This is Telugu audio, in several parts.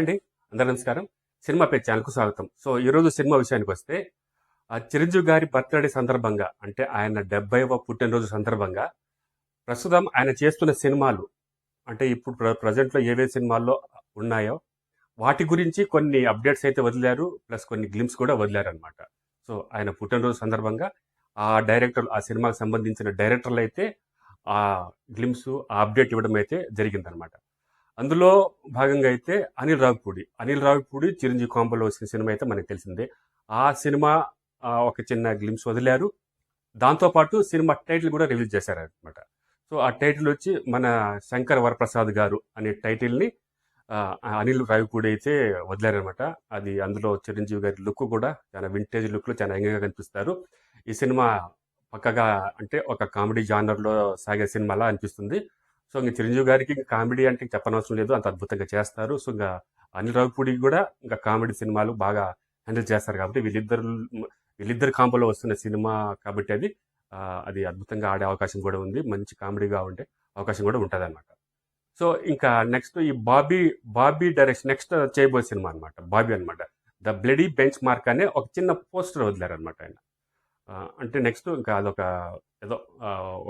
హాయ్ అండి. అందరూ నమస్కారం. సినిమా పే ఛానల్కు స్వాగతం. సో ఈరోజు సినిమా విషయానికి వస్తే ఆ చిరంజీవి గారి బర్త్డే సందర్భంగా అంటే ఆయన డెబ్బైవ పుట్టినరోజు సందర్భంగా ప్రస్తుతం ఆయన చేస్తున్న సినిమాలు అంటే ఇప్పుడు ప్రజెంట్లో ఏవే సినిమాల్లో ఉన్నాయో వాటి గురించి కొన్ని అప్డేట్స్ అయితే వదిలారు ప్లస్ కొన్ని గ్లిమ్స్ కూడా వదిలారు అనమాట సో ఆయన పుట్టినరోజు సందర్భంగా ఆ డైరెక్టర్ ఆ సినిమాకి సంబంధించిన డైరెక్టర్లు అయితే ఆ గ్లిమ్స్ ఆ అప్డేట్ ఇవ్వడం అయితే జరిగిందనమాట అందులో భాగంగా అయితే అనిల్ రావిపూడి. అనిల్ రావిపూడి చిరంజీవి కాంబోలో వచ్చిన సినిమా అయితే మనకు తెలిసిందే. ఆ సినిమా ఒక చిన్న గ్లిమ్స్ వదిలారు. దాంతోపాటు సినిమా టైటిల్ కూడా రిలీజ్ చేశారు అనమాట సో ఆ టైటిల్ వచ్చి మన శంకర్ వరప్రసాద్ గారు అనే టైటిల్ని అనిల్ రావిపూడి అయితే వదిలారనమాట అది అందులో చిరంజీవి గారి లుక్ కూడా చాలా వింటేజ్ లుక్లో చాలా యంగ్గా కనిపిస్తారు. ఈ సినిమా పక్కగా అంటే ఒక కామెడీ జానర్లో సాగే సినిమాలా అనిపిస్తుంది. సో ఇంకా చిరంజీవి గారికి ఇంకా కామెడీ అంటే చెప్పనవసరం లేదు అంత అద్భుతంగా చేస్తారు. సో ఇంకా అనిల్ రావిపూడికి కూడా ఇంకా కామెడీ సినిమాలు బాగా హ్యాండిల్ చేస్తారు కాబట్టి వీళ్ళిద్దరు వీళ్ళిద్దరు కాంపోలో వస్తున్న సినిమా కాబట్టి అది అది అద్భుతంగా ఆడే అవకాశం కూడా ఉంది. మంచి కామెడీగా ఉండే అవకాశం కూడా ఉంటుంది అనమాట సో ఇంకా నెక్స్ట్ ఈ బాబీ బాబీ డైరెక్షన్ నెక్స్ట్ చేయబోయే సినిమా అనమాట బాబీ అనమాట ద బ్లడీ బెంచ్ మార్క్ అనే ఒక చిన్న పోస్టర్ వదిలారనమాట ఆయన. అంటే నెక్స్ట్ ఇంకా అదొక ఏదో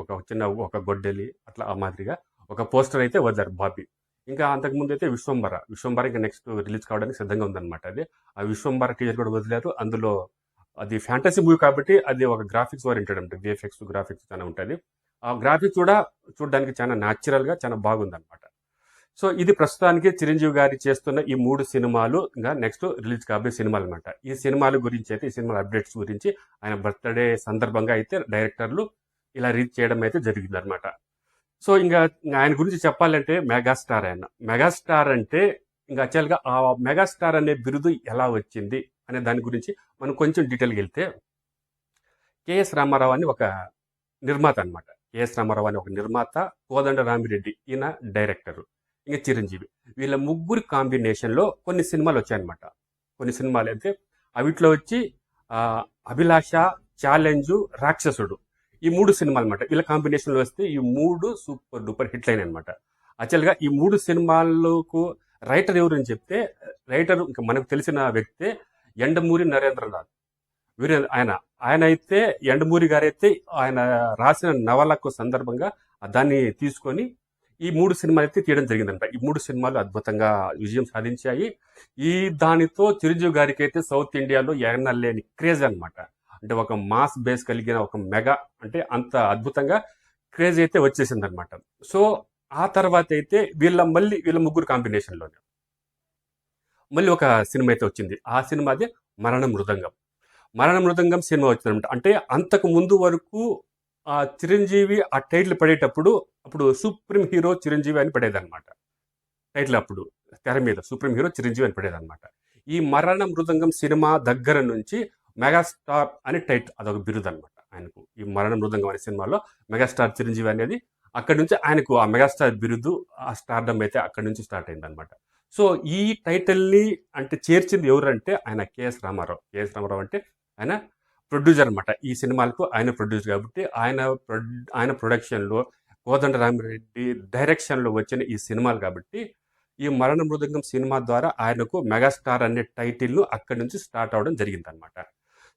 ఒక చిన్న ఒక గొడ్డలి అట్లా ఆ మాదిరిగా ఒక పోస్టర్ అయితే వదిలారు బాబీ. ఇంకా అంతకుముందు అయితే విశ్వంబర. విశ్వంబర ఇంకా నెక్స్ట్ రిలీజ్ కావడానికి సిద్ధంగా ఉందన్నమాట అది. ఆ విశ్వంబర టీజర్ కూడా వదిలారు. అందులో అది ఫ్యాంటసీ మూవీ కాబట్టి అది ఒక గ్రాఫిక్స్ ఓరియంటెడ్ అంటే. విఎఫ్ఎక్స్ గ్రాఫిక్స్ చాలా ఉంటుంది. ఆ గ్రాఫిక్స్ కూడా చూడడానికి చాలా న్యాచురల్గా చాలా బాగుందన్నమాట. సో ఇది ప్రస్తుతానికి చిరంజీవి గారి చేస్తున్న ఈ మూడు సినిమాలు ఇంకా నెక్స్ట్ రిలీజ్ కాబోయే సినిమాలు అనమాట ఈ సినిమాల గురించి అయితే ఈ సినిమాల అప్డేట్స్ గురించి ఆయన బర్త్డే సందర్భంగా అయితే డైరెక్టర్లు ఇలా రీచ్ చేయడం అయితే జరిగిందనమాట సో ఇంకా ఆయన గురించి చెప్పాలంటే మెగాస్టార్ ఆయన. మెగాస్టార్ అంటే ఇంకా యాక్చువల్గా ఆ మెగాస్టార్ అనే బిరుదు ఎలా వచ్చింది అనే దాని గురించి మనం కొంచెం డీటెయిల్గా వెళ్తే కేఎస్ రామారావు అని ఒక నిర్మాత అనమాట కేఎస్ రామారావు అని ఒక నిర్మాత కోదండ రామిరెడ్డి ఈయన డైరెక్టర్. ఇంకా చిరంజీవి. వీళ్ళ ముగ్గురు కాంబినేషన్లో కొన్ని సినిమాలు వచ్చాయన్నమాట. కొన్ని సినిమాలు అయితే అవిట్లో వచ్చి అభిలాష ఛాలెంజు రాక్షసుడు. ఈ మూడు సినిమాలు అనమాట వీళ్ళ కాంబినేషన్లో వస్తే ఈ మూడు సూపర్ డూపర్ హిట్ లైన్ అనమాట యాక్చువల్గా ఈ మూడు సినిమాలకు రైటర్ ఎవరు అని చెప్తే రైటర్ ఇంకా మనకు తెలిసిన వ్యక్తే ఎండమూరి నరేంద్రనాథ్. వీరు ఆయన. ఆయన అయితే ఎండమూరి గారైతే ఆయన రాసిన నవలకు సందర్భంగా దాన్ని తీసుకొని ఈ మూడు సినిమాలు అయితే తీయడం జరిగిందంట. ఈ మూడు సినిమాలు అద్భుతంగా విజయం సాధించాయి. ఈ దానితో చిరంజీవి గారికి అయితే సౌత్ ఇండియాలో ఎగనలేని క్రేజ్ అనమాట అంటే ఒక మాస్ బేస్ కలిగిన ఒక మెగా అంటే అంత అద్భుతంగా క్రేజ్ అయితే వచ్చేసింది అనమాట సో ఆ తర్వాత అయితే వీళ్ళ మళ్ళీ వీళ్ళ ముగ్గురు కాంబినేషన్లోనే. మళ్ళీ ఒక సినిమా అయితే వచ్చింది. ఆ సినిమా అదే మరణ మృదంగం. మరణ మృదంగం సినిమా వచ్చిందనమాట అంటే అంతకు ముందు వరకు ఆ చిరంజీవి ఆ టైటిల్ పడేటప్పుడు అప్పుడు సుప్రీం హీరో చిరంజీవి అని పడేదనమాట టైటిల్ అప్పుడు తెర మీద సుప్రీం హీరో చిరంజీవి అని పడేదనమాట ఈ మరణ మృదంగం సినిమా దగ్గర నుంచి మెగాస్టార్ అని టైట్ అదొక బిరుదు అనమాట ఆయనకు. ఈ మరణ మృదంగం అనే సినిమాలో మెగాస్టార్ చిరంజీవి అనేది అక్కడి నుంచి ఆయనకు ఆ మెగాస్టార్ బిరుదు ఆ స్టార్డమ్ అయితే అక్కడి నుంచి స్టార్ట్ అయింది అనమాట సో ఈ టైటిల్ని అంటే చేర్చింది ఎవరంటే ఆయన కేఎస్ రామారావు. కేఎస్ రామారావు అంటే ఆయన ప్రొడ్యూసర్ అనమాట ఈ సినిమాలకు ఆయన ప్రొడ్యూసర్ కాబట్టి ఆయన ప్రొడ్- ఆయన ప్రొడక్షన్లో కోదండ రామిరెడ్డి డైరెక్షన్లో వచ్చిన ఈ సినిమాలు కాబట్టి ఈ మరణ మృదంగం సినిమా ద్వారా ఆయనకు మెగాస్టార్ అనే టైటిల్ను అక్కడి నుంచి స్టార్ట్ అవడం జరిగిందనమాట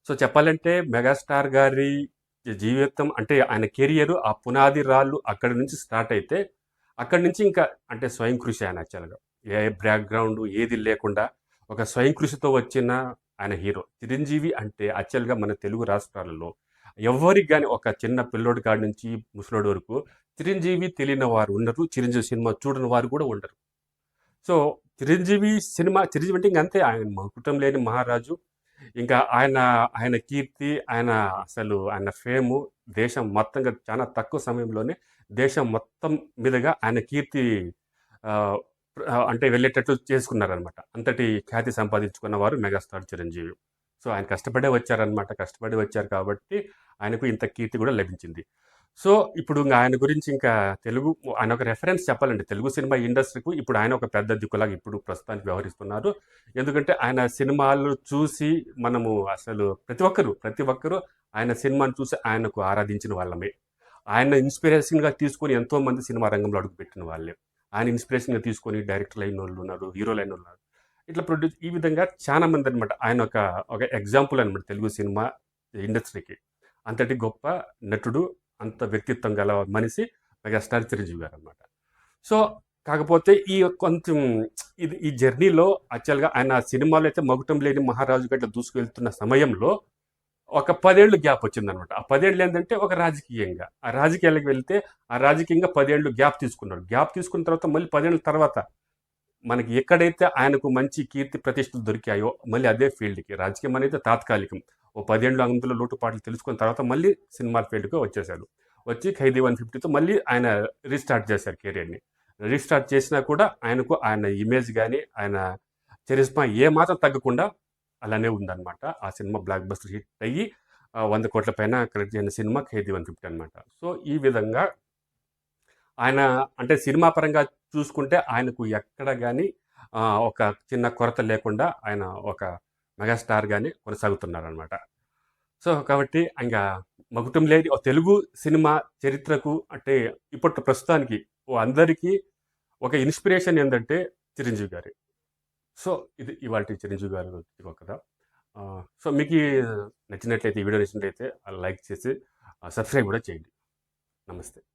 సో చెప్పాలంటే మెగాస్టార్ గారి జీవితం అంటే ఆయన కెరియర్ ఆ పునాది రాళ్ళు అక్కడి నుంచి స్టార్ట్ అయితే అక్కడి నుంచి ఇంకా అంటే స్వయం కృషి ఆయన యాక్చువల్గా ఏ బ్యాక్గ్రౌండ్ ఏది లేకుండా ఒక స్వయం కృషితో వచ్చిన ఆయన హీరో. చిరంజీవి అంటే యాక్చువల్గా మన తెలుగు రాష్ట్రాలలో ఎవరికి కానీ ఒక చిన్న పిల్లోడి కాడి నుంచి ముసలోడి వరకు చిరంజీవి తెలియని వారు ఉండరు చిరంజీవి సినిమా చూడని వారు కూడా ఉండరు. సో చిరంజీవి సినిమా చిరంజీవి అంటే ఇంకంతే ఆయన కుటుంబం లేని మహారాజు ఇంకా ఆయన ఆయన కీర్తి ఆయన అసలు ఆయన ఫేము దేశం మొత్తంగా చాలా తక్కువ సమయంలోనే దేశం మొత్తం మీదుగా ఆయన కీర్తి అంటే వెళ్ళేటట్లు చేసుకున్నారనమాట అంతటి ఖ్యాతి సంపాదించుకున్న వారు మెగాస్టార్ చిరంజీవి. సో ఆయన కష్టపడే వచ్చారనమాట కష్టపడి వచ్చారు కాబట్టి ఆయనకు ఇంత కీర్తి కూడా లభించింది. సో ఇప్పుడు ఇంకా ఆయన గురించి ఇంకా తెలుగు ఆయన ఒక రెఫరెన్స్ చెప్పాలండి. తెలుగు సినిమా ఇండస్ట్రీకి ఇప్పుడు ఆయన ఒక పెద్ద దిక్కులాగా ఇప్పుడు ప్రస్తుతానికి వ్యవహరిస్తున్నారు. ఎందుకంటే ఆయన సినిమాలు చూసి మనము అసలు ప్రతి ఒక్కరు ప్రతి ఒక్కరు ఆయన సినిమాను చూసి ఆయనకు ఆరాధించిన వాళ్ళమే. ఆయన ఇన్స్పిరేషన్గా తీసుకొని ఎంతోమంది సినిమా రంగంలో అడుగుపెట్టిన వాళ్ళే. ఆయన ఇన్స్పిరేషన్గా తీసుకొని డైరెక్టర్లు అయిన వాళ్ళు ఉన్నారు హీరోలు అయిన వాళ్ళు ఉన్నారు. ఇట్లా ప్రొడ్యూస్ ఈ విధంగా చాలా మంది అనమాట ఆయన ఒక ఒక ఎగ్జాంపుల్ అనమాట తెలుగు సినిమా ఇండస్ట్రీకి. అంతటి గొప్ప నటుడు అంత వ్యక్తిత్వం గల మనిషి మెగాస్టార్ చిరంజీవి గారు అనమాట సో కాకపోతే ఈ కొంచెం ఇది ఈ జర్నీలో యాక్చువల్గా ఆయన సినిమాలో అయితే మగుటం లేని మహారాజు గట్ల దూసుకువెళ్తున్న సమయంలో ఒక పదేళ్ళు గ్యాప్ వచ్చిందనమాట ఆ పదేళ్ళు ఏంటంటే ఒక రాజకీయంగా. ఆ రాజకీయాలకు వెళ్తే ఆ రాజకీయంగా పదేళ్ళు గ్యాప్ తీసుకున్నారు గ్యాప్ తీసుకున్న తర్వాత మళ్ళీ పదేళ్ళ తర్వాత మనకి ఎక్కడైతే ఆయనకు మంచి కీర్తి ప్రతిష్టలు దొరికాయో మళ్ళీ అదే ఫీల్డ్కి రాజకీయం అనేది తాత్కాలికం. ఓ పదేళ్ళు అందులో లోటుపాట్లు తెలుసుకున్న తర్వాత మళ్ళీ సినిమా ఫీల్డ్కి వచ్చేసారు వచ్చి ఖైదీ వన్ ఫిఫ్టీతో మళ్ళీ ఆయన రీస్టార్ట్ చేశారు కెరీర్ని. రీస్టార్ట్ చేసినా కూడా ఆయనకు ఆయన ఇమేజ్ కానీ ఆయన చరిస్మా ఏ మాత్రం తగ్గకుండా అలానే ఉందన్నమాట. ఆ సినిమా బ్లాక్ బస్టర్ హిట్ అయ్యి వంద కోట్ల పైన కలెక్ట్ చేసిన సినిమా ఖైదీ వన్ ఫిఫ్టీ అనమాట సో ఈ విధంగా ఆయన అంటే సినిమా పరంగా చూసుకుంటే ఆయనకు ఎక్కడ కానీ ఒక చిన్న కొరత లేకుండా ఆయన ఒక మెగాస్టార్ కానీ కొనసాగుతున్నారు అనమాట సో కాబట్టి ఇంకా మగుటం లేని ఓ తెలుగు సినిమా చరిత్రకు అంటే ఇప్పటి ప్రస్తుతానికి ఓ అందరికీ ఒక ఇన్స్పిరేషన్ ఏంటంటే చిరంజీవి గారి. సో ఇది ఇవాళ చిరంజీవి గారు ఒక సో మీకు నచ్చినట్లయితే ఈ వీడియో నచ్చినట్లయితే లైక్ చేసి సబ్స్క్రైబ్ కూడా చేయండి. నమస్తే.